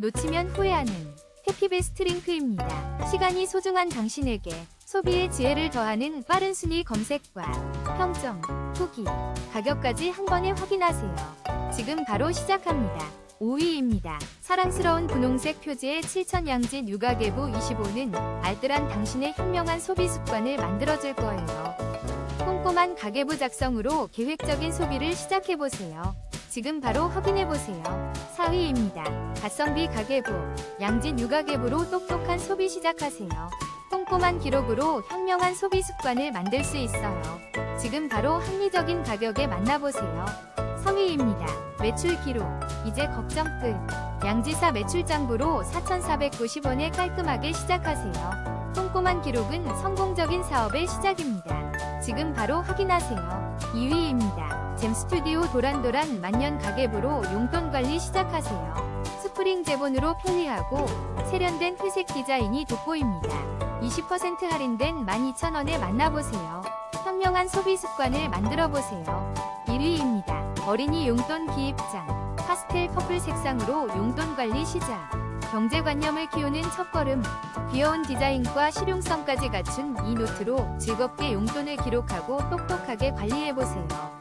놓치면 후회하는 해피베스트 링크입니다. 시간이 소중한 당신에게 소비의 지혜를 더하는 빠른 순위 검색과 평점, 후기, 가격까지 한 번에 확인하세요. 지금 바로 시작합니다. 5위입니다. 사랑스러운 분홍색 표지의 7천 양진 육아계부 25는 알뜰한 당신의 현명한 소비 습관을 만들어줄 거예요. 꼼꼼한 가계부 작성으로 계획적인 소비를 시작해보세요. 지금 바로 확인해보세요. 4위입니다. 가성비 가계부, 양진 육아계부로 똑똑한 소비 시작하세요. 꼼꼼한 기록으로 현명한 소비 습관을 만들 수 있어요. 지금 바로 합리적인 가격에 만나보세요. 3위입니다. 매출 기록, 이제 걱정 끝. 양지사 매출장부로 4,490원에 깔끔하게 시작하세요. 꼼꼼한 기록은 성공적인 사업의 시작입니다. 지금 바로 확인하세요. 2위입니다. 잼스튜디오 도란도란 만년 가계부로 용돈 관리 시작하세요. 스프링 제본으로 편리하고 세련된 회색 디자인이 돋보입니다. 20% 할인된 12,000원에 만나보세요. 현명한 소비 습관을 만들어보세요. 1위입니다. 어린이 용돈 기입장. 파스텔 퍼플 색상으로 용돈 관리 시작. 경제관념을 키우는 첫걸음. 귀여운 디자인과 실용성까지 갖춘 이 노트로 즐겁게 용돈을 기록하고 똑똑하게 관리해보세요.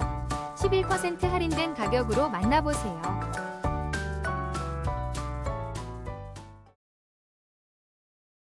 11% 할인된 가격으로 만나보세요.